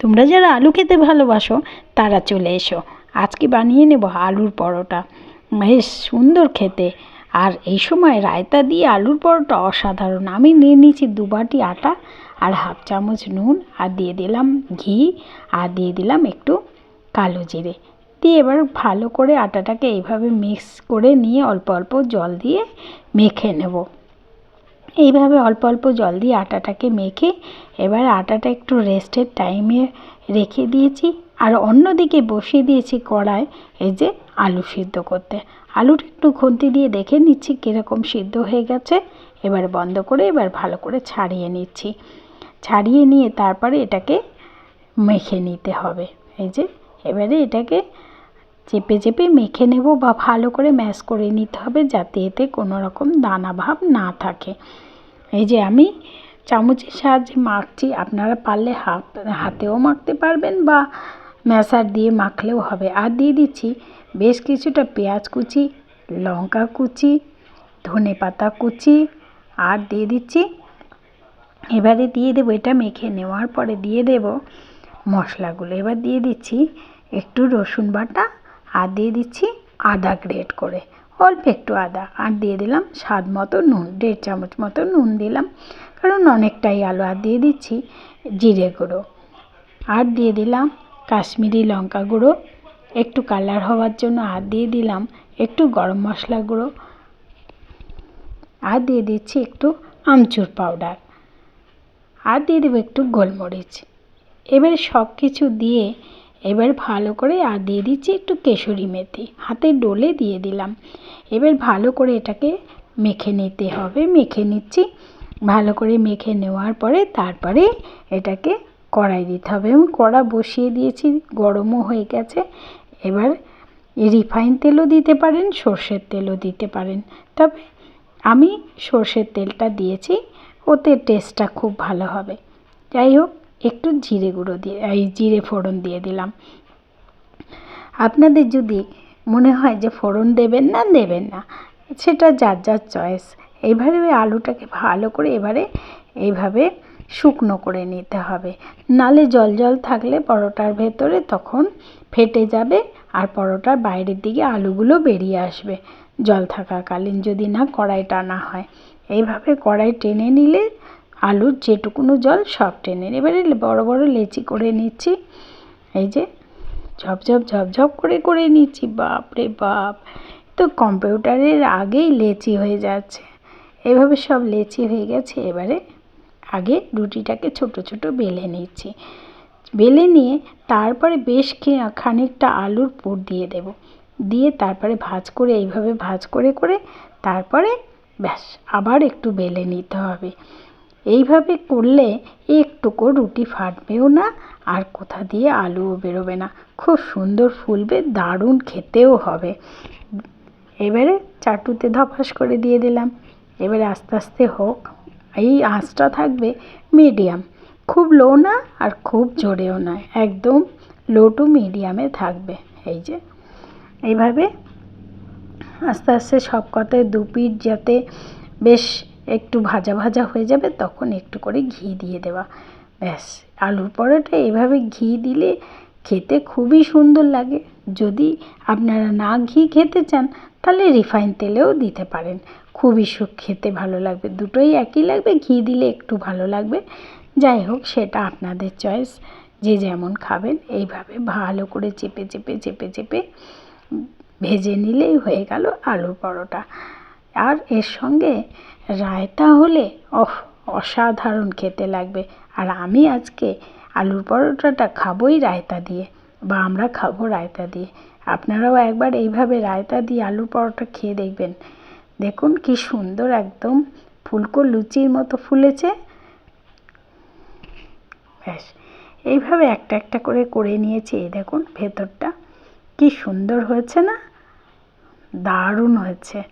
তোমরা যারা আলু খেতে ভালোবাসো, তারা চলে এসো। আজকে বানিয়ে নেব আলুর পরোটা। বেশ সুন্দর খেতে। আর এই সময় রায়তা দিয়ে আলুর পরোটা অসাধারণ। আমি নিয়ে নিয়েছি দু বাটি আটা আর হাফ চামচ নুন আর দিয়ে দিলাম ঘি আর দিয়ে দিলাম একটু কালো জিরে। দিয়ে এবার ভালো করে আটাটাকে এইভাবে মিক্স করে নিয়ে অল্প অল্প জল দিয়ে মেখে নেব। এইভাবে অল্প অল্প জল দিয়ে আটাটাকে মেখে এবার আটাটা একটু রেস্টের টাইমে রেখে দিয়েছি। আর অন্যদিকে বসিয়ে দিয়েছি কড়ায় এই যে আলু সিদ্ধ করতে। আলুটা একটু খুন্তি দিয়ে দেখে নিচ্ছি কীরকম সিদ্ধ হয়ে গেছে। এবার বন্ধ করে এবার ভালো করে ছাড়িয়ে নিচ্ছি। ছাড়িয়ে নিয়ে তারপরে এটাকে মেখে নিতে হবে। এই যে এবারে এটাকে চেপে চেপে মেখে নেব বা ভালো করে ম্যাশ করে নিতে হবে যাতে এতে কোনো রকম দানা ভাব না থাকে। এই যে আমি চামচের সাহায্যে মাখছি, আপনারা পারলে হাত হাতেও মাখতে পারবেন বা ম্যাশার দিয়ে মাখলেও হবে। আর দিয়ে দিচ্ছি বেশ কিছুটা পেঁয়াজ কুচি, লঙ্কা কুচি, ধনে পাতা কুচি, আর দিয়ে দিচ্ছি, এবারে দিয়ে দেবো এটা মেখে নেওয়ার পরে দিয়ে দেব মশলাগুলো। এবার দিয়ে দিচ্ছি একটু রসুন বাটা আর দিয়ে দিচ্ছি আদা গ্রেট করে। অল্প একটু আদা আর দিয়ে দিলাম স্বাদ মতো নুন, দেড় চামচ মতো নুন দিলাম। কারণ অনেকটাই আলু আর দিয়ে দিচ্ছি, জিরে গুঁড়ো। আর দিয়ে দিলাম কাশ্মীরি লঙ্কা গুঁড়ো। একটু কালার হওয়ার জন্য আর দিয়ে দিলাম একটু গরম মশলা গুঁড়ো। আর দিয়ে দিচ্ছি একটু আমচুর পাউডার। আর দিয়ে দেবো একটু গোলমরিচ। এবার সব কিছু দিয়ে এবার ভালো করে আর দিয়ে দিচ্ছি একটু কেশরি মেথি। হাতে ডলে দিয়ে দিলাম। এবার ভালো করে এটাকে মেখে নিতে হবে। মেখে নিচ্ছি। ভালো করে মেখে নেওয়ার পরে তারপরে এটাকে কড়াই দিতে হবে। এবং কড়া বসিয়ে দিয়েছি, গরমও হয়ে গেছে। এবার রিফাইন তেলও দিতে পারেন, সর্ষের তেলও দিতে পারেন। তবে আমি সর্ষের তেলটা দিয়েছি, ওতে টেস্টটা খুব ভালো হবে। যাই হোক একটু জিরে গুঁড়ো দিয়ে, এই জিরে ফোড়ন দিয়ে দিলাম। আপনাদের যদি মনে হয় যে ফোড়ন দেবেন না দেবেন না, সেটা যার যার চয়েস। এইভাবে আলুটাকে ভালো করে এবারে এইভাবে শুকনো করে নিতে হবে। নালে জল জল থাকলে পরোটার ভেতরে তখন ফেটে যাবে আর পরোটার বাইরের দিকে আলুগুলো বেরিয়ে আসবে। জল থাকাকালীন যদি না কড়াই টানা হয়। এইভাবে কড়াই টেনে নিলে আলুর যেটুকুনো জল সব টেনে এবারে বড় বড় লেচি করে নিচ্ছি। এই যে ঝপঝপ ঝপঝপ করে করে নিচ্ছি বাপ। রে বাপ তো কম্পিউটারের আগেই লেচি হয়ে যাচ্ছে। এভাবে সব লেচি হয়ে গেছে, এবারে আগে রুটিটাকে ছোট ছোট বেলে নিচ্ছি। বেলে নিয়ে তারপরে বেশ খানিকটা আলুর পুর দিয়ে দেব। দিয়ে তারপরে ভাজ করে, এইভাবে ভাজ করে করে তারপরে ব্যাস, আবার একটু বেলে নিতে হবে। এইভাবে করলে একটুকু রুটি ফাটবেও না, আর কোথা দিয়ে আলুও বেরোবে না। খুব সুন্দর ফুলবে, দারুণ খেতেও হবে। এবারে চাটুতে ধপাস করে দিয়ে দিলাম। এবারে আস্তে আস্তে হোক, এই আঁচটা থাকবে মিডিয়াম। খুব লো না, আর খুব জোরেও নয়, একদম লো টু মিডিয়ামে থাকবে। এই যে, এইভাবে আস্তে আস্তে সব কটায় দু পিঠ যাতে বেশ একটু ভাজা ভাজা হয়ে যাবে, তখন একটু করে ঘি দিয়ে দেওয়া। ব্যাস, আলুর পরোটা এভাবে ঘি দিলে খেতে খুবই সুন্দর লাগে। যদি আপনারা না ঘি খেতে চান, তাহলে রিফাইন তেলেও দিতে পারেন। খুবই সুখ খেতে ভালো লাগবে। দুটোই একই লাগবে, ঘি দিলে একটু ভালো লাগবে। যাই হোক, সেটা আপনাদের চয়েস। যে যেমন খাবেন, এইভাবে ভালো করে চেপে চেপে চেপে চেপে ভেজে নিলেই হয়ে গেল আলুর পরোটা। আর এর সঙ্গে রায়তা হলে ওহ, অসাধারণ খেতে লাগবে। আর আমি আজকে আলুর পরোটাটা খাবোই রায়তা দিয়ে, বা আমরা খাব রায়তা দিয়ে। আপনারাও একবার এইভাবে রায়তা দিয়ে আলুর পরোটা খেয়ে দেখবেন। দেখুন কি সুন্দর একদম ফুলকো লুচির মতো ফুলেছে। ব্যাস, এইভাবে একটা একটা করে করে নিয়েছি, এই দেখুন ভেতরটা। কি সুন্দর হয়েছে না? দারুণ হয়েছে।